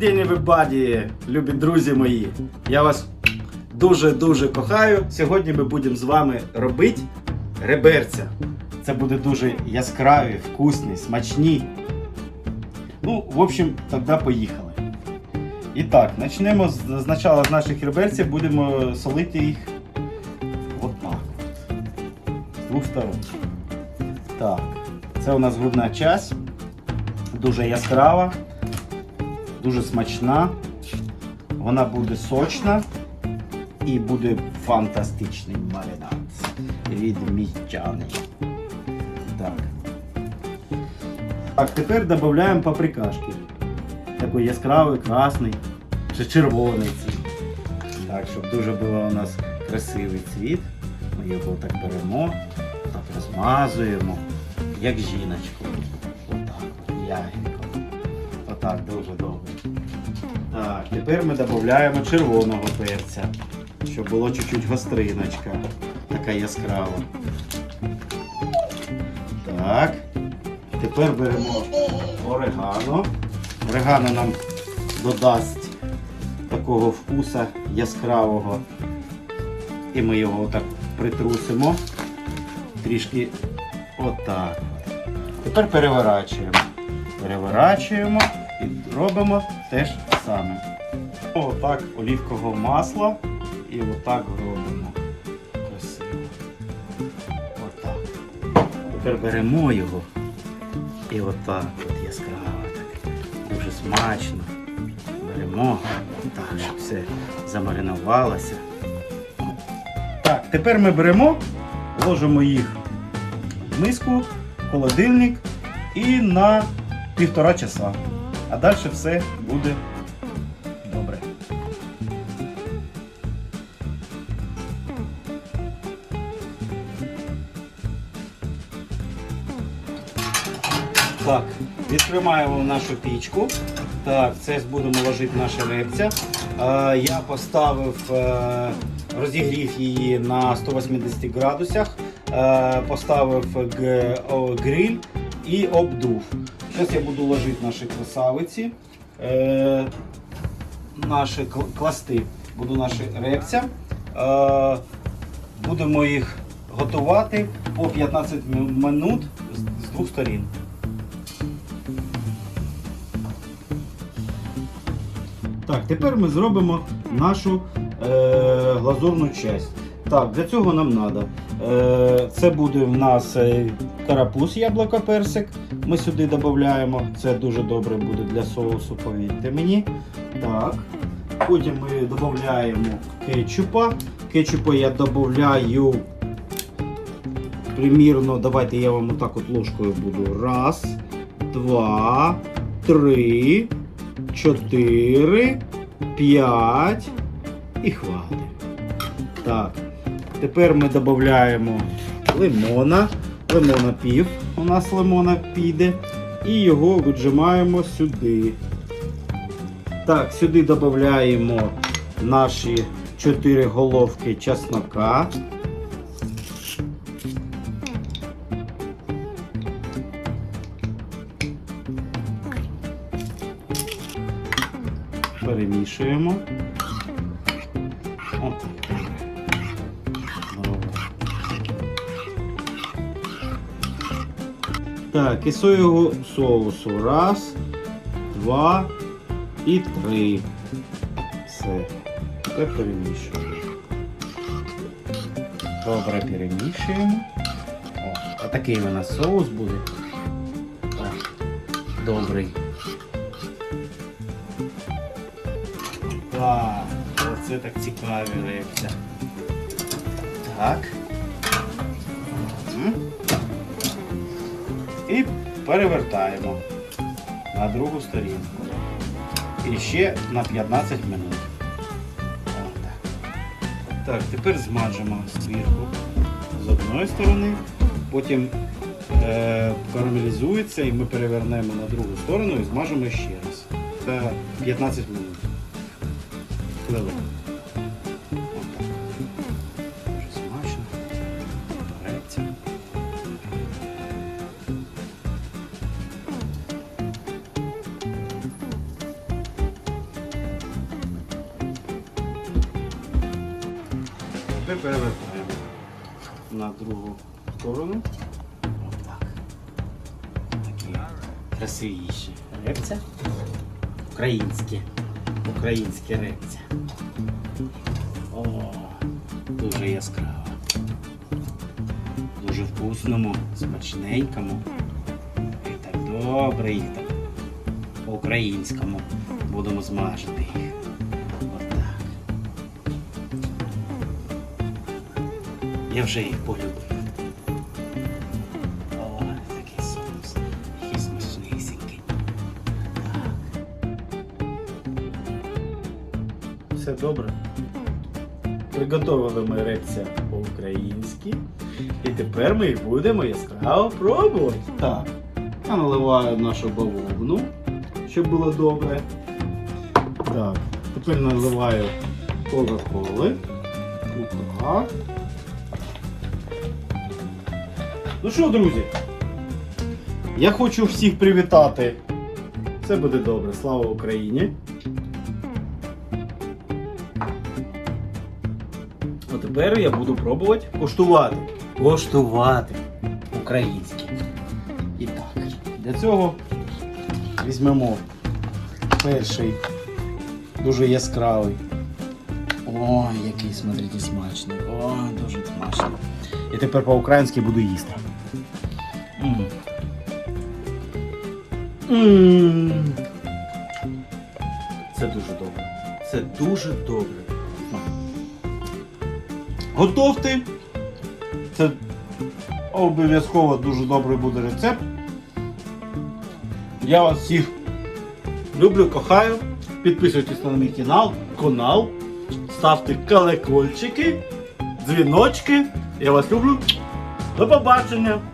день, everybody, любі друзі мої. Я вас дуже-дуже кохаю. Сьогодні ми будемо з вами робити реберця. Це буде дуже яскраві, вкусні, смачні. Ну, в общем, тоді поїхали. І так, почнемо з, з наших реберців, будемо солити їх отак. З двох сторон. Так, це у нас грудна часть. Дуже яскрава, дуже смачна. Вона буде сочна і буде фантастичний маринад. Відмічаний. Так. Так, тепер додаємо паприкашки. Такий яскравий, красний чи червоний цвіт. Так, щоб дуже було у нас красивий цвіт. Ми його так беремо, так розмазуємо, як жіночку. Отак, от, ягідко. Отак, дуже добре. Так, тепер ми додаємо червоного перця, щоб було чуть-чуть гостриночка. Така яскрава. Так. Тепер беремо орегано. Орегано нам додасть такого вкуса яскравого. І ми його так притрусимо. Трішки отак. Тепер переворачуємо. Переворачуємо робимо те ж саме. Отак олівкового масла і отак робимо. Красиво. Отак. Тепер беремо його і отак от яскраво так. Дуже смачно. Беремо так, щоб все замаринувалося. Так, тепер ми беремо, ложимо їх в миску, в холодильник і на півтора часа. А далі все буде добре. Так, відкриваємо нашу пічку. Так, це будемо ложити наше ребця. Е, я поставив, е, розігрів її на 180 градусах, е, поставив гриль і обдув. Зараз я буду ложити наші красавиці, е, наші класти. Буду наші ребця. Е, будемо їх готувати по 15 мі- минут з, з двох сторін. Так, тепер ми зробимо нашу е, глазурну часть. Так, для цього нам треба. Е, це буде в нас е, карапуз, яблуко, персик. Ми сюди додаємо. Це дуже добре буде для соусу, повірте мені. Так. Потім ми додаємо кетчупа. Кетчупа я додаю примірно, давайте я вам отак от ложкою буду. Раз, два, три, чотири, п'ять і хватить. Так. Тепер ми додаємо лимона. Лимона пів. У нас лимона піде. І його віджимаємо сюди. Так, сюди додаємо наші 4 головки чеснока. Перемішуємо. Так, і соєвого соусу. Раз, два і три. Все. Тепер перемішуємо. Добре перемішуємо. О, а такий у нас соус буде. О, добрий. Так, оце так цікаві рибця. Так. І перевертаємо на другу сторінку. І ще на 15 минут. Так, тепер змажемо зверху з одної сторони, потім е, карамелізується і ми перевернемо на другу сторону і змажемо ще раз. Це 15 минут. Хвилин. Перевертаємо на другу сторону. Отак. Такі красивіші. Репця. Українське. Українське репця. О, дуже яскраво. Дуже вкусному, смачненькому. І так добре їх так по-українському будемо смажити їх. Я вже їх полюбив. О, такий соус. Який. Так. Все добре. Приготовили ми реця по-українськи. І тепер ми їх будемо яскраво пробувати. Так. Я наливаю нашу бавовну, щоб було добре. Так. Тепер наливаю Кока-Коли. Отак. Ну що, друзі? Я хочу всіх привітати. Це буде добре. Слава Україні! А тепер я буду пробувати коштувати. Коштувати українське. І так, для цього візьмемо перший дуже яскравий. О, який, смотрите, смачний. О, дуже смачний. І тепер по-українськи буду їсти. Це дуже добре. Це дуже добре. Готовте. Це обов'язково дуже добрий буде рецепт. Я вас всіх люблю, кохаю. Підписуйтесь на мій канал, канал, ставте колокольчики, дзвіночки. Я вас люблю. До побачення!